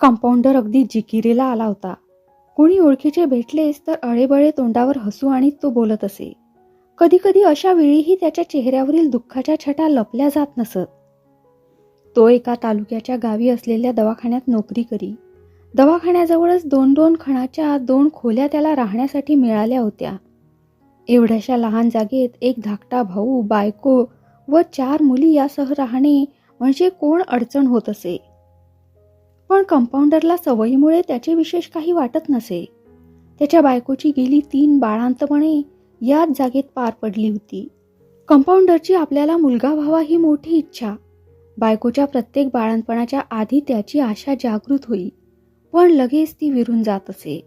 Compounder अगदी जिकिरीला आला होता. कोणी ओळखीचे भेटलेच तर अळेबळे तोंडावर हसू आणि तो बोलत असे. कधीकधी अशा वेळीही त्याच्या चेहऱ्यावरील दुःखाच्या छटा लपल्या जात नसत. तो एका तालुक्याच्या गावी असलेल्या दवाखान्यात नोकरी करी. दवाखान्याजवळच दोन दोन खणाच्या दोन खोल्या त्याला राहण्यासाठी मिळाल्या होत्या. एवढ्याशा लहान जागेत एक धाकटा भाऊ बायको व चार मुली यासह राहणे म्हणजे कोण अडचण होत असे? पण कंपाऊंडरला सवयीमुळे त्याचे विशेष काही वाटत नसे. त्याच्या बायकोची गेली तीन बाळांतपणे याच जागेत पार पडली होती. कंपाऊंडरची आपल्याला मुलगा व्हावा ही मोठी इच्छा. बायकोच्या प्रत्येक बाळांपणाच्या आधी त्याची आशा जागृत होई पण लगेच ती विरून जात असे.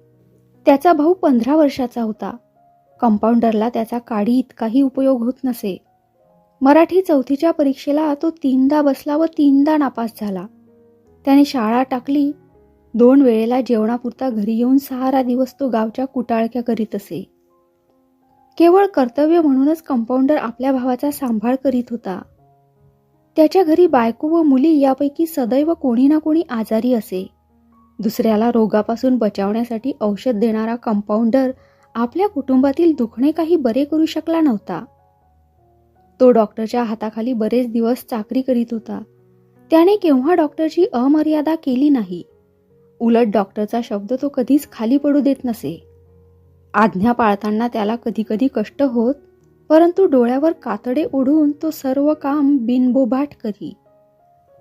त्याचा भाऊ पंधरा वर्षाचा होता. कंपाऊंडरला त्याचा काडी इतकाही उपयोग होत नसे. मराठी चौथीच्या परीक्षेला तो तीनदा बसला व तीनदा नापास झाला. त्याने शाळा टाकली. दोन वेळेला जेवणापुरता घरी येऊन सहारा दिवस तो गावच्या कुटाळक्या करीत असे. केवळ कर्तव्य म्हणूनच कंपाऊंडर आपल्या भावाचा सांभाळ करीत होता. त्याच्या घरी बायको व मुली यापैकी सदैव कोणी ना कोणी आजारी असे. दुसऱ्याला रोगापासून बचावण्यासाठी औषध देणारा कंपाऊंडर आपल्या कुटुंबातील दुखणे काही बरे करू शकला नव्हता. तो डॉक्टरच्या हाताखाली बरेच दिवस चाकरी करीत होता. त्याने केव्हा डॉक्टरची अमर्यादा केली नाही? उलट डॉक्टरचा शब्द तो कधीच खाली पडू देत नसे. आज्ञा पाळताना त्याला कधीकधी कष्ट होत परंतु डोळ्यावर कातडे ओढून तो सर्व काम बिनबोभाट करी.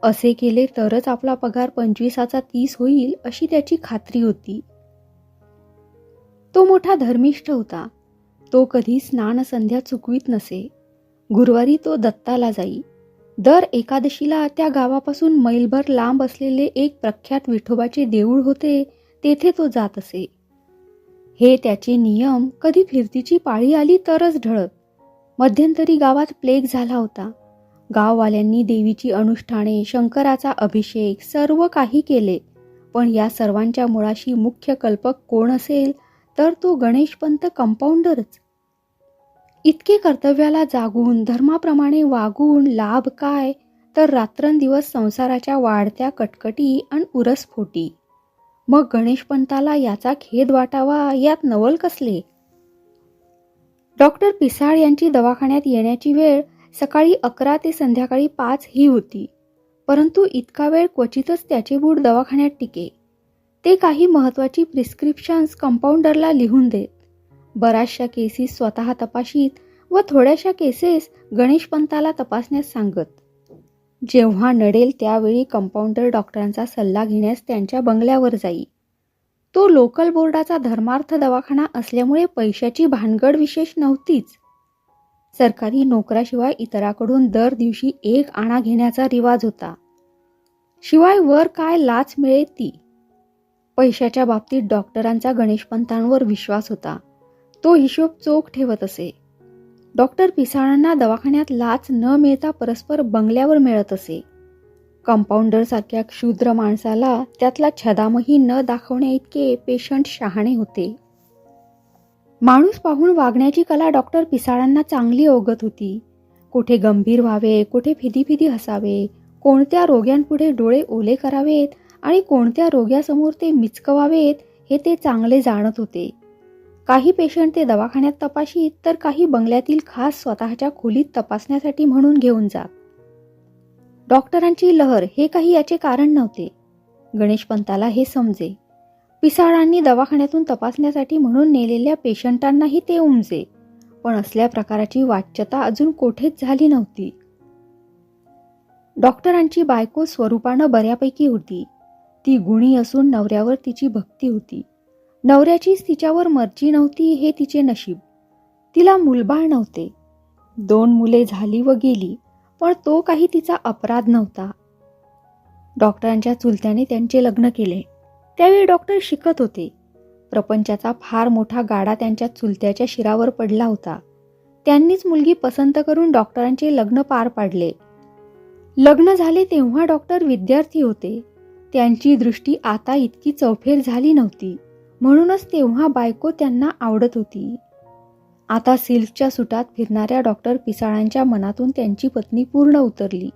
असे केले तरच आपला पगार पंचवीसाचा तीस होईल अशी त्याची खात्री होती. तो मोठा धर्मिष्ठ होता. तो कधी स्नान संध्या चुकवीत नसे. गुरुवारी तो दत्ताला जाई. दर एकादशीला त्या गावापासून मैलभर लांब असलेले एक प्रख्यात विठोबाचे देऊळ होते तेथे तो जात असे. हे त्याचे नियम कधी फिरतीची पाळी आली तरच ढळत. मध्यंतरी गावात प्लेग झाला होता. गाववाल्यांनी देवीची अनुष्ठाने शंकराचा अभिषेक सर्व काही केले. पण या सर्वांच्या मुळाशी मुख्य कल्पक कोण असेल तर तो गणेशपंत कंपाऊंडरच. इतके कर्तव्याला जागून धर्माप्रमाणे वागून लाभ काय? तर रात्रंदिवस संसाराच्या वाढत्या कटकटी आणि उरसफोटी. मग गणेशपंताला याचा खेद वाटावा यात नवल कसले? डॉक्टर पिसाळ यांची दवाखान्यात येण्याची वेळ सकाळी अकरा ते संध्याकाळी पाच ही होती. परंतु इतका वेळ क्वचितच त्याचे बूट दवाखान्यात टिके. ते काही महत्वाची प्रिस्क्रिप्शन्स कंपाऊंडरला लिहून देत. बऱ्याचशा केसेस स्वतः तपाशीत व थोड्याशा केसेस गणेशपंताला तपासण्यास सांगत. जेव्हा नडेल त्यावेळी कंपाऊंडर डॉक्टरांचा सल्ला घेण्यास त्यांच्या बंगल्यावर जाई. तो लोकल बोर्डाचा धर्मार्थ दवाखाना असल्यामुळे पैशाची भानगड विशेष नव्हतीच. सरकारी नोकराशिवाय इतराकडून दर दिवशी एक आणा घेण्याचा रिवाज होता. शिवाय वर काय लाच मिळेल ती? पैशाच्या बाबतीत डॉक्टरांचा गणेशपंतांवर विश्वास होता. तो हिशोब चोख ठेवत असे. डॉक्टर पिसाळांना दवाखान्यात लाच न मिळता परस्पर बंगल्यावर मिळत असे. कंपाऊंडर सारख्या क्षुद्र माणसाला त्यातला छदामही न दाखवण्या इतके पेशंट शहाणे होते. माणूस पाहून वागण्याची कला डॉक्टर पिसाळांना चांगली अवगत होती. कुठे गंभीर व्हावे कुठे फिदी फिदी हसावे कोणत्या रोग्यांपुढे डोळे ओले करावेत आणि कोणत्या रोग्यासमोर ते मिचकवावेत हे ते चांगले जाणत होते. काही पेशंट ते दवाखान्यात तपाशीत तर काही बंगल्यातील खास स्वतःच्या खोलीत तपासण्यासाठी म्हणून घेऊन जात डॉक्टरांची लहर हे काही याचे कारण नव्हते. गणेशपंताला हे समजे. पिसाळांनी दवाखान्यातून तपासण्यासाठी म्हणून नेलेल्या पेशंटांनाही ते उमजे. पण असल्या प्रकाराची वाच्यता अजून कोठेच झाली नव्हती. डॉक्टरांची बायको स्वरूपानं बऱ्यापैकी होती. ती गुणी असून नवऱ्यावर तिची भक्ती होती. नवऱ्याचीच तिच्यावर मर्जी नव्हती हे तिचे नशीब. तिला मुलबाळ नव्हते. दोन मुले झाली व गेली पण तो काही तिचा अपराध नव्हता. डॉक्टरांच्या चुलत्याने त्यांचे लग्न केले. त्यावेळी डॉक्टर शिकत होते. प्रपंचाचा फार मोठा गाडा त्यांच्या चुलत्याच्या शिरावर पडला होता. त्यांनीच मुलगी पसंत करून डॉक्टरांचे लग्न पार पाडले. लग्न झाले तेव्हा डॉक्टर विद्यार्थी होते. त्यांची दृष्टी आता इतकी चौफेर झाली नव्हती. म्हणूनच तेव्हा बायको त्यांना आवडत होती. आता सिल्कच्या सुटात फिरणाऱ्या डॉक्टर पिसाळांच्या मनातून त्यांची पत्नी पूर्ण उतरली.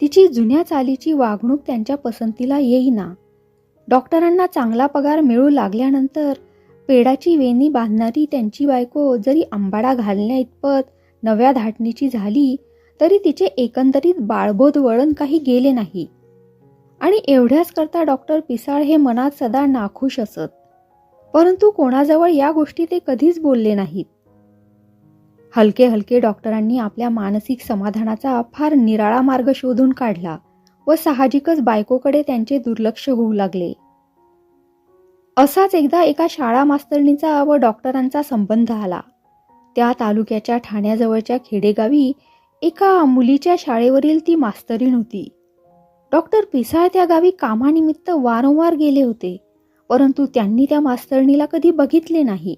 तिची जुन्या चालीची वागणूक त्यांच्या पसंतीला येईना. डॉक्टरांना चांगला पगार मिळू लागल्यानंतर पेडाची वेणी बांधणारी त्यांची बायको जरी आंबाडा घालण्या इतपत नव्या धाटणीची झाली तरी तिचे एकंदरीत बाळबोध वळण काही गेले नाही. आणि एवढ्याच करता डॉक्टर पिसाळ हे मनात सदा नाखुश असत. परंतु कोणाजवळ या गोष्टी ते कधीच बोलले नाहीत. हलके हलके डॉक्टरांनी आपल्या मानसिक समाधानाचा फार निराळा मार्ग शोधून काढला व साहजिकच बायकोकडे त्यांचे दुर्लक्ष होऊ लागले. असाच एकदा एका शाळा मास्तरणीचा व डॉक्टरांचा संबंध आला. त्या तालुक्याच्या ठाण्याजवळच्या खेडेगावी एका मुलीच्या शाळेवरील ती मास्तरीण होती. डॉक्टर पिसाळ त्या गावी कामानिमित्त वारंवार गेले होते. परंतु त्यांनी त्या मास्तरणीला कधी बघितले नाही.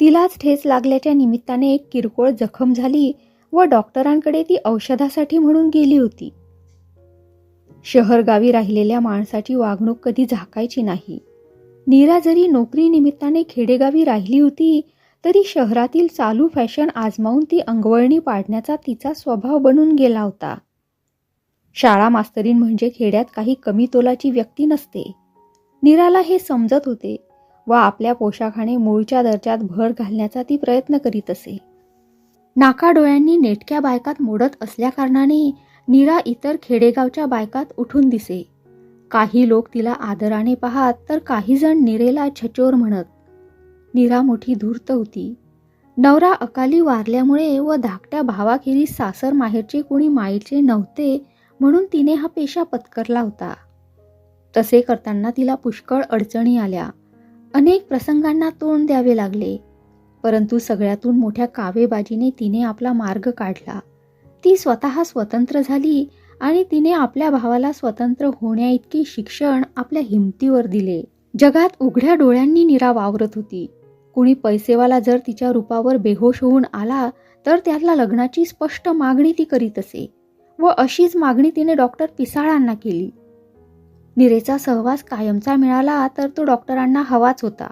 तिलाच ठेच लागल्याच्या निमित्ताने एक किरकोळ जखम झाली व डॉक्टरांकडे ती औषधासाठी म्हणून गेली होती. शहरगावी राहिलेल्या माणसाची वागणूक कधी झाकायची नाही. नीरा जरी नोकरी निमित्ताने खेडेगावी राहिली होती तरी शहरातील चालू फॅशन आजमावून ती अंगवळणी पाडण्याचा तिचा स्वभाव बनून गेला होता. शाळा मास्तरीण म्हणजे खेड्यात काही कमी तोलाची व्यक्ती नसते. नीराला हे समजत होते व आपल्या पोशाखाने मूळच्या दर्जात भर घालण्याचा ती प्रयत्न करीत असे. नाका डोळ्यांनी नेटक्या बायकात मोडत असल्याकारणाने नीरा इतर खेडेगावच्या बायकात उठून दिसे. काही लोक तिला आदराने पाहात तर काही जण नीरेला छचोर म्हणत. नीरा मोठी धूर्त होती. नवरा अकाली वारल्यामुळे व धाकट्या भावाखेरीज सासर माहेरचे कोणी माईचे नव्हते म्हणून तिने हा पेशा पत्करला होता. तसे करताना तिला पुष्कळ अडचणी आल्या. अनेक प्रसंगांना तोंड द्यावे लागले. परंतु सगळ्यातून मोठ्या कावेबाजीने तिने आपला मार्ग काढला. ती स्वतः स्वतंत्र झाली आणि तिने आपल्या भावाला स्वतंत्र होण्याइतके शिक्षण आपल्या हिमतीवर दिले. जगात उघड्या डोळ्यांनी निरा वावरत होती. कुणी पैसेवाला जर तिच्या रूपावर बेहोश होऊन आला तर त्याला लग्नाची स्पष्ट मागणी ती करीत असे व अशीच मागणी तिने डॉक्टर पिसाळांना केली. निरेचा सहवास कायमचा मिळाला तर तो डॉक्टरांना हवाच होता.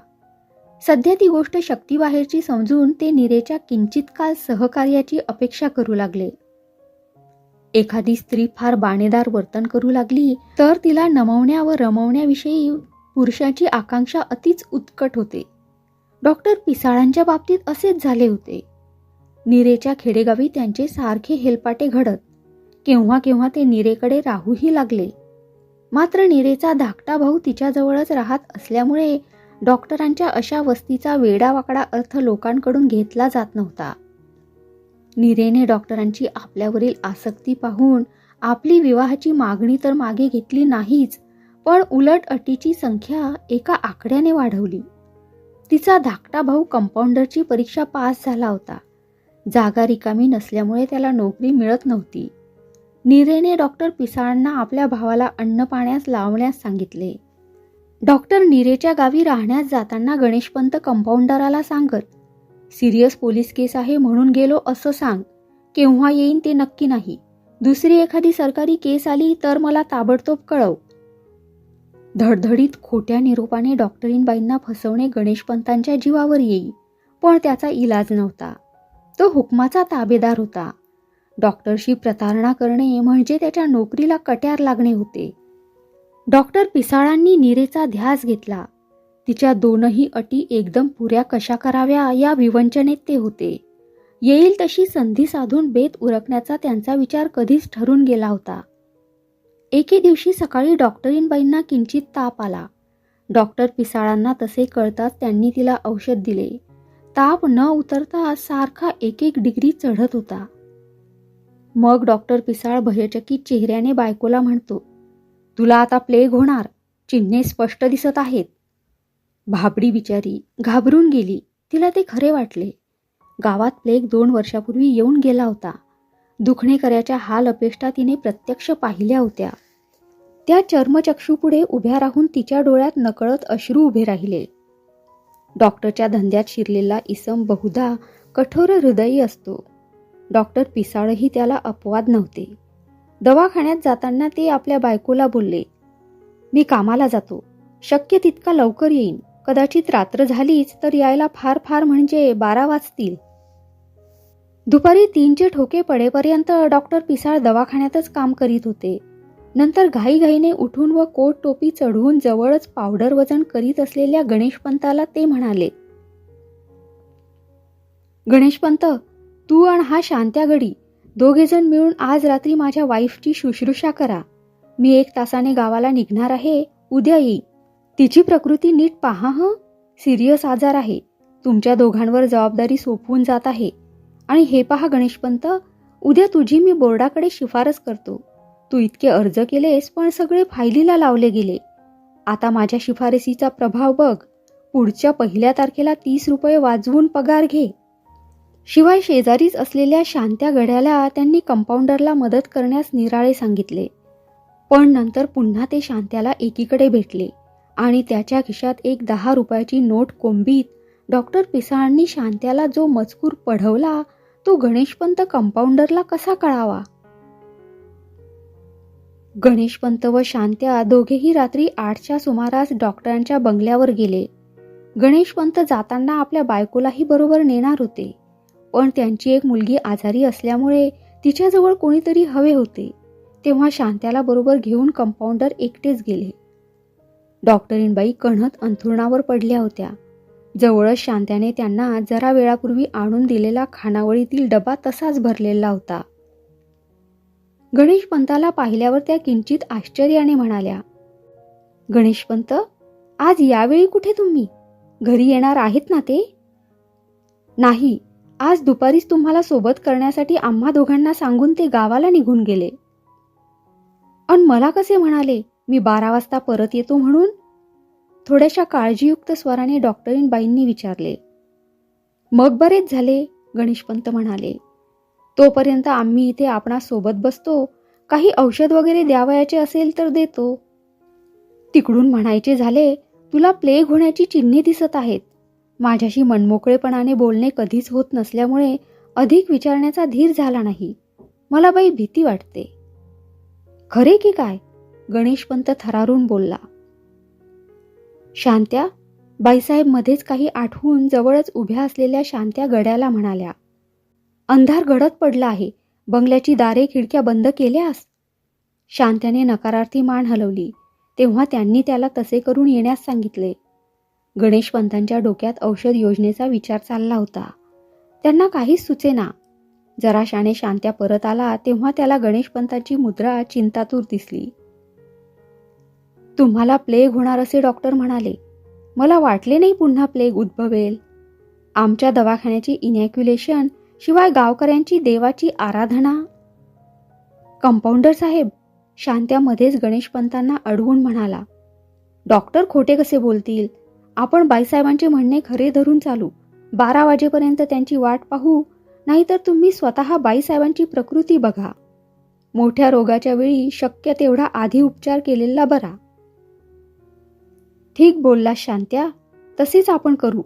सध्या ती गोष्ट शक्तीबाहेरची समजून ते निरेच्या किंचित काल सहकार्याची अपेक्षा करू लागले. एखादी स्त्री फार बाणेदार वर्तन करू लागली तर तिला नमवण्या व रमवण्याविषयी पुरुषाची आकांक्षा अतिच उत्कट होते. डॉक्टर पिसाळांच्या बाबतीत असेच झाले होते. निरेच्या खेडेगावी त्यांचे सारखे हेलपाटे घडत. केव्हा केव्हा ते निरेकडे राहूही लागले. मात्र निरेचा धाकटा भाऊ तिच्याजवळच राहत असल्यामुळे डॉक्टरांच्या अशा वस्तीचा वेडावाकडा अर्थ लोकांकडून घेतला जात नव्हता. निरेने डॉक्टरांची आपल्यावरील आसक्ती पाहून आपली विवाहाची मागणी तर मागे घेतली नाहीच पण उलट अटीची संख्या एका आकड्याने वाढवली. तिचा धाकटा भाऊ कंपाऊंडरची परीक्षा पास झाला होता. जागा रिकामी नसल्यामुळे त्याला नोकरी मिळत नव्हती. नीरेने डॉक्टर पिसाळांना आपल्या भावाला अन्न पाण्यास लावण्यास सांगितले. डॉक्टर नीरेच्या गावी राहण्यास जाताना गणेशपंत कंपाऊंडराला सांगत सिरियस पोलीस केस आहे म्हणून गेलो असं सांग. केव्हा येईन ते नक्की नाही. दुसरी एखादी सरकारी केस आली तर मला ताबडतोब कळव. धडधडीत खोट्या निरोपाने डॉक्टरीनबाईंना फसवणे गणेशपंतांच्या जीवावर येई पण त्याचा इलाज नव्हता. तो हुकमाचा ताबेदार होता. डॉक्टरशी प्रतारणा करणे म्हणजे त्याच्या नोकरीला कट्यार लागणे होते. डॉक्टर पिसाळांनी नीरेचा ध्यास घेतला. तिच्या दोनही अटी एकदम पुऱ्या कशा कराव्या या विवंचनेत ते होते. येईल तशी संधी साधून बेत उरकण्याचा त्यांचा विचार कधीच ठरून गेला होता. एके दिवशी सकाळी डॉक्टरीनबाईंना किंचित ताप आला. डॉक्टर पिसाळांना तसे कळताच त्यांनी तिला औषध दिले. ताप न उतरता सारखा एक एक डिग्री चढत होता. मग डॉक्टर पिसाळ भयचकित चेहऱ्याने बायकोला म्हणतो तुला आता प्लेग होणार. चिन्हे स्पष्ट दिसत आहेत. भाबडी बिचारी घाबरून गेली. तिला ते खरे वाटले. गावात प्लेग दोन वर्षापूर्वी येऊन गेला होता. दुखणेकऱ्याच्या हाल अपेष्टा तिने प्रत्यक्ष पाहिल्या होत्या. त्या चर्मचक्षूपुढे उभ्या राहून तिच्या डोळ्यात नकळत अश्रू उभे राहिले. डॉक्टरच्या धंद्यात शिरलेला इसम बहुधा कठोर हृदयी असतो. डॉक्टर पिसाळही त्याला अपवाद नव्हते. दवाखान्यात जाताना ते आपल्या बायकोला बोलले मी कामाला जातो. शक्य तितका लवकर येईन. कदाचित रात्र झालीच तर यायला फार फार म्हणजे बारा वाजतील. दुपारी तीनचे ठोके पडेपर्यंत डॉक्टर पिसाळ दवाखान्यातच काम करीत होते. नंतर घाईघाईने उठून व कोट टोपी चढवून जवळच पावडर वजन करीत असलेल्या गणेशपंताला ते म्हणाले गणेशपंत तू आणि हा शांत्यागडी दोघेजण मिळून आज रात्री माझ्या वाईफची शुश्रूषा करा. मी एक तासाने गावाला निघणार आहे. उद्या येई तिची प्रकृती नीट पहा हं? सिरियस आजार आहे. तुमच्या दोघांवर जबाबदारी सोपवून जात आहे. आणि हे पहा गणेशपंत उद्या तुझी मी बोर्डाकडे शिफारस करतो. तू इतके अर्ज केलेस पण सगळे फायलीला लावले गेले. आता माझ्या शिफारसीचा प्रभाव बघ. पुढच्या पहिल्या तारखेला तीस रुपये वाजवून पगार घे. शिवाय शेजारीच असलेल्या शांत्या गड्याला त्यांनी कंपाऊंडरला मदत करण्यास निराळे सांगितले. पण नंतर पुन्हा ते शांत्याला एकीकडे भेटले आणि त्याच्या खिशात एक दहा रुपयाची नोट कोंबीत डॉक्टर पिसाळांनी शांत्याला जो मजकूर पढवला तो गणेशपंत कंपाऊंडरला कसा कळावा? गणेशपंत व शांत्या दोघेही रात्री आठच्या सुमारास डॉक्टरांच्या बंगल्यावर गेले. गणेशपंत जाताना आपल्या बायकोलाही बरोबर नेणार होते. पण त्यांची एक मुलगी आजारी असल्यामुळे तिच्याजवळ कोणीतरी हवे होते. तेव्हा शांत्याला बरोबर घेऊन कंपाऊंडर एकटेच गेले. डॉक्टरीनबाई कणत अंथरुणावर पडल्या होत्या. जवळच शांत्याने त्यांना जरा वेळापूर्वी आणून दिलेला खानावळीतील डबा तसाच भरलेला होता. गणेशपंताला पाहिल्यावर त्या किंचित आश्चर्याने म्हणाल्या गणेशपंत आज यावेळी कुठे तुम्ही? घरी येणार आहेत ना ते? नाही आज दुपारीच तुम्हाला सोबत करण्यासाठी आम्हा दोघांना सांगून ते गावाला निघून गेले. अन मला कसे म्हणाले मी बारा वाजता परत येतो म्हणून? थोड्याशा काळजीयुक्त स्वराने डॉक्टरीनबाईंनी विचारले. मग बरेच झाले गणेशपंत म्हणाले. तोपर्यंत आम्ही इथे आपणा सोबत बसतो. काही औषध वगैरे द्यावयाचे असेल तर देतो. तिकडून म्हणायचे झाले तुला प्लेग होण्याची चिन्हे दिसत आहेत. माझ्याशी मनमोकळेपणाने बोलणे कधीच होत नसल्यामुळे अधिक विचारण्याचा धीर झाला नाही. मला बाई भीती वाटते. खरे की काय? गणेशपंत थरारून बोलला. शांत्या बाईसाहेब मध्येच काही आठवून जवळच उभ्या असलेल्या शांत्या गड्याला म्हणाल्या अंधार गडत पडला आहे. बंगल्याची दारे खिडक्या बंद केल्यास? शांत्याने नकारार्थी मान हलवली. तेव्हा त्यांनी त्याला तसे करून येण्यास सांगितले. गणेशपंतांच्या डोक्यात औषध योजनेचा विचार चालला होता. त्यांना काहीच सुचेना जराशाने शांत्या परत आला तेव्हा त्याला गणेशपंतांची मुद्रा चिंतातूर दिसली. तुम्हाला प्लेग होणार असे डॉक्टर म्हणाले. मला वाटले नाही पुन्हा प्लेग उद्भवेल. आमच्या दवाखान्याची इनॅक्युलेशन शिवाय गावकऱ्यांची देवाची आराधना. कंपाऊंडर साहेब शांत्यामध्येच गणेशपंतांना अडवून म्हणाला. डॉक्टर खोटे कसे बोलतील? आपण बाईसाहेबांचे म्हणणे खरे धरून चालू. बारा वाजेपर्यंत त्यांची वाट पाहू नाहीतर तुम्ही स्वतः बाईसाहेबांची प्रकृती बघा. मोठ्या रोगाच्या वेळी शक्य तेवढा आधी उपचार केलेला बरा. ठीक बोलला शांत्या. तसेच आपण करू.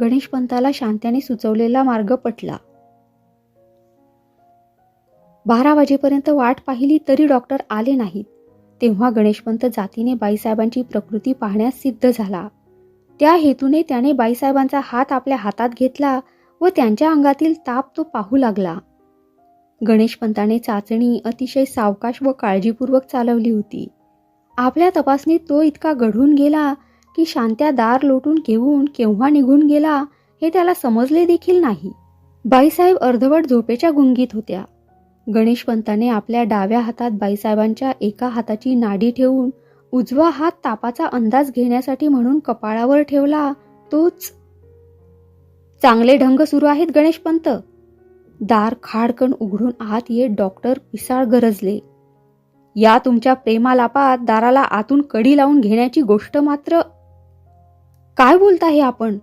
गणेशपंताला शांत्याने सुचवलेला मार्ग पटला. बारा वाजेपर्यंत वाट पाहिली तरी डॉक्टर आले नाहीत. तेव्हा गणेशपंत जातीने बाईसाहेबांची प्रकृती पाहण्यास सिद्ध झाला. त्या हेतूने त्याने बाईसाहेबांचा हात आपल्या हातात घेतला व त्यांच्या अंगातील ताप तो पाहू लागला. गणेशपंताने चाचणी अतिशय सावकाश व काळजीपूर्वक चालवली होती. आपल्या तपासणीत तो इतका घडून गेला की शांत्या दार लोटून घेऊन केव्हा निघून गेला हे त्याला समजले देखील नाही. बाईसाहेब अर्धवट झोपेच्या गुंगीत होत्या. गणेशपंताने आपल्या डाव्या हातात बाईसाहेबांच्या एका हाताची नाडी ठेवून उजवा हात तापाचा अंदाज घेण्यासाठी म्हणून कपाळावर ठेवला तोच. चांगले ढंग सुरू आहेत गणेशपंत दार खाडकण उघडून आत येत डॉक्टर पिसाळ गरजले. या तुमच्या प्रेमालापात दाराला आतून कडी लावून घेण्याची गोष्ट मात्र. काय बोलता हे आपण?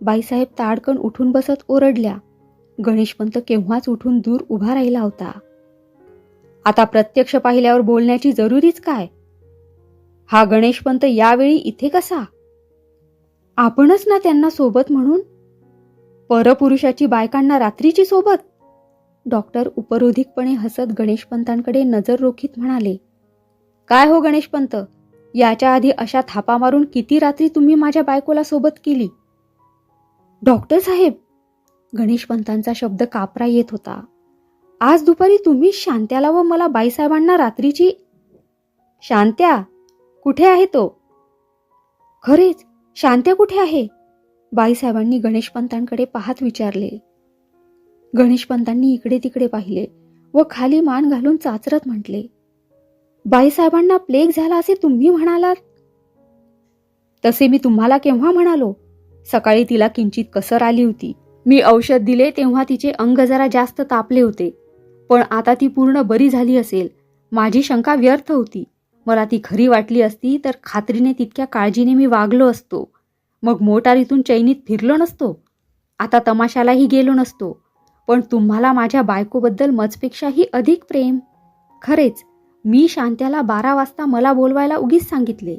बाईसाहेब ताडकण उठून बसत ओरडल्या. गणेशपंत केव्हाच उठून दूर उभा राहिला होता. आता प्रत्यक्ष पाहिल्यावर बोलण्याची जरुरीच काय? हा गणेशपंत यावेळी इथे कसा? आपणच ना त्यांना सोबत म्हणून? परपुरुषाची बायकांना रात्रीची सोबत? डॉक्टर उपरोधिकपणे हसत गणेशपंतांकडे नजर रोखीत म्हणाले काय हो गणेशपंत याच्या आधी अशा थापा मारून किती रात्री तुम्ही माझ्या बायकोला सोबत केली? डॉक्टर साहेब गणेशपंतांचा शब्द कापरा येत होता आज दुपारी तुम्ही शांत्याला व मला बाईसाहेबांना रात्रीची शांत्या? कुठे आहे तो? खरेच शांत्या कुठे आहे? बाईसाहेबांनी गणेशपंतांकडे पाहत विचारले. गणेशपंतांनी इकडे तिकडे पाहिले व खाली मान घालून चाचरत म्हटले बाईसाहेबांना प्लेग झाला असे तुम्ही म्हणालात? तसे मी तुम्हाला केव्हा म्हणालो? सकाळी तिला किंचित कसर आली होती. मी औषध दिले तेव्हा तिचे अंग जरा जास्त तापले होते. पण आता ती पूर्ण बरी झाली असेल. माझी शंका व्यर्थ होती. मला ती खरी वाटली असती तर खात्रीने तितक्या काळजीने मी वागलो असतो. मग मोटारीतून चैनीत फिरलो नसतो. आता तमाशालाही गेलो नसतो. पण तुम्हाला माझ्या बायकोबद्दल मजपेक्षाही अधिक प्रेम. खरेच मी शांत्याला बारा वाजता मला बोलवायला उगीच सांगितले.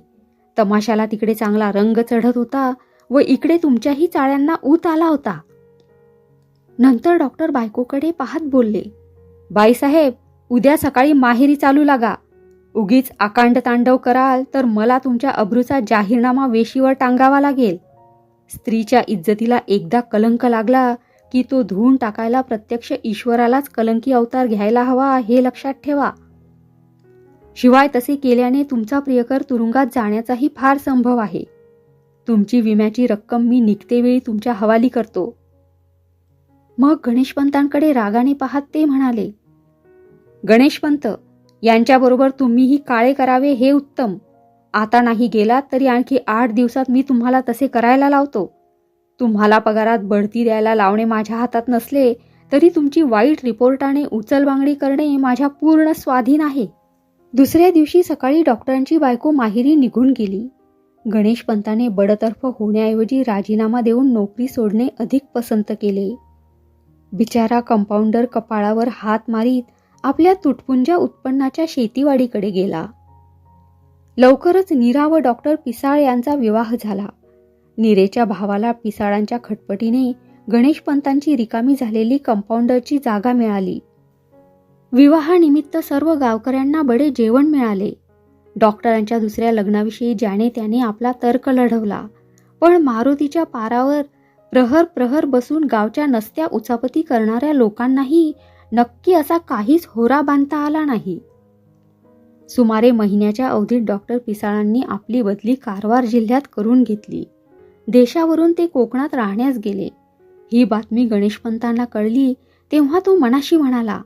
तमाशाला तिकडे चांगला रंग चढत होता व इकडे तुमच्याही चाळ्यांना ऊत आला होता. नंतर डॉक्टर बायकोकडे पाहत बोलले बाईसाहेब उद्या सकाळी माहेरी चालू लागा. उगीच आकांड तांडव कराल तर मला तुमच्या अब्रूचा जाहीरनामा वेशीवर टांगावा लागेल. स्त्रीच्या इज्जतीला एकदा कलंक लागला की तो धुवून टाकायला प्रत्यक्ष ईश्वरालाच कलंकी अवतार घ्यायला हवा हे लक्षात ठेवा. शिवाय तसे केल्याने तुमचा प्रियकर तुरुंगात जाण्याचाही फार संभव आहे. तुमची विम्याची रक्कम मी निघतेवेळी तुमच्या हवाली करतो. मग गणेशपंतांकडे रागाने पाहत ते म्हणाले गणेशपंत यांच्याबरोबर तुम्हीही काळे करावे हे उत्तम. आता नाही गेलात तरी आणखी आठ दिवसात मी तुम्हाला तसे करायला लावतो. तुम्हाला पगारात बढती द्यायला लावणे माझ्या हातात नसले तरी तुमची वाईट रिपोर्टाने उचलबांगडी करणे माझ्या पूर्ण स्वाधीन आहे. दुसऱ्या दिवशी सकाळी डॉक्टरांची बायको माहेरी निघून गेली. गणेशपंताने बडतर्फ होण्याऐवजी राजीनामा देऊन नोकरी सोडणे अधिक पसंत केले. बिचारा कंपाऊंडर कपाळावर हात मारीत आपल्या तुटपुंज्या उत्पन्नाच्या शेतीवाडीकडे गेला. लवकरच नीरा व डॉक्टर पिसाळ यांचा विवाह झाला. नीरेच्या भावाला पिसाळांच्या खटपटीने गणेशपंतांची रिकामी झालेली कंपाऊंडरची जागा मिळाली. विवाहानिमित्त सर्व गावकऱ्यांना बडे जेवण मिळाले. डॉक्टरांच्या दुसऱ्या लग्नाविषयी ज्याने त्याने आपला तर्क लढवला. पण मारुतीच्या पारावर प्रहर प्रहर बसून गावच्या नसत्या उचापती करणाऱ्या लोकांनाही नक्की असा काहीच होरा बांधता आला नाही. सुमारे महिन्याच्या अवधीत डॉक्टर पिसाळांनी आपली बदली कारवार जिल्ह्यात करून घेतली. देशावरून ते कोकणात राहण्यास गेले. ही बातमी गणेशपंतांना कळली तेव्हा तो मनाशी म्हणाला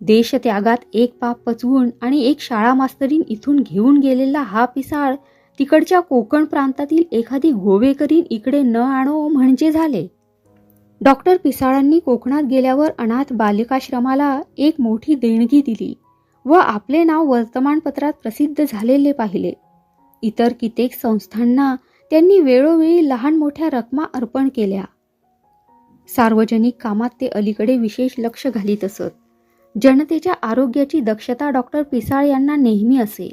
देशत्यागात एक पाप पचवून आणि एक शाळा मास्तरीन इथून घेऊन गेलेला हा पिसाळ तिकडच्या कोकण प्रांतातील एखादी गोवेकरीन इकडे न आणो म्हणजे झाले. डॉक्टर पिसाळांनी कोकणात गेल्यावर अनाथ बालिकाश्रमाला एक मोठी देणगी दिली व आपले नाव वर्तमानपत्रात प्रसिद्ध झालेले पाहिले. इतर कित्येक संस्थांना त्यांनी वेळोवेळी लहान मोठ्या रकमा अर्पण केल्या. सार्वजनिक कामात ते अलीकडे विशेष लक्ष घालीत असत. जनतेच्या आरोग्याची दक्षता डॉक्टर पिसाळ यांना नेहमी असे.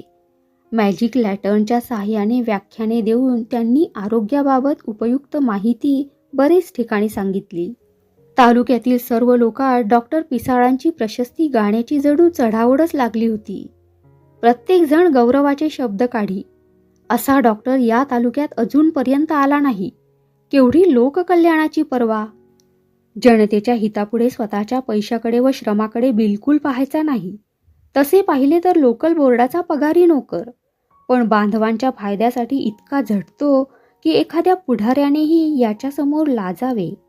मॅजिक लॅटर्नच्या सहाय्याने व्याख्याने देऊन त्यांनी आरोग्याबाबत उपयुक्त माहिती बरेच ठिकाणी सांगितली. तालुक्यातील सर्व लोकात डॉक्टर पिसाळांची प्रशस्ती गाण्याची जडू चढावडच लागली होती. प्रत्येक जण गौरवाचे शब्द काढी. असा डॉक्टर या तालुक्यात अजूनपर्यंत आला नाही. केवढी लोककल्याणाची पर्वा! जनतेच्या हितापुढे स्वतःच्या पैशाकडे व श्रमाकडे बिलकुल पाहायचा नाही. तसे पाहिले तर लोकल बोर्डाचा पगारी नोकर. पण बांधवांच्या फायद्यासाठी इतका झटतो की एखाद्या पुढाऱ्यानेही याच्यासमोर लाजावे.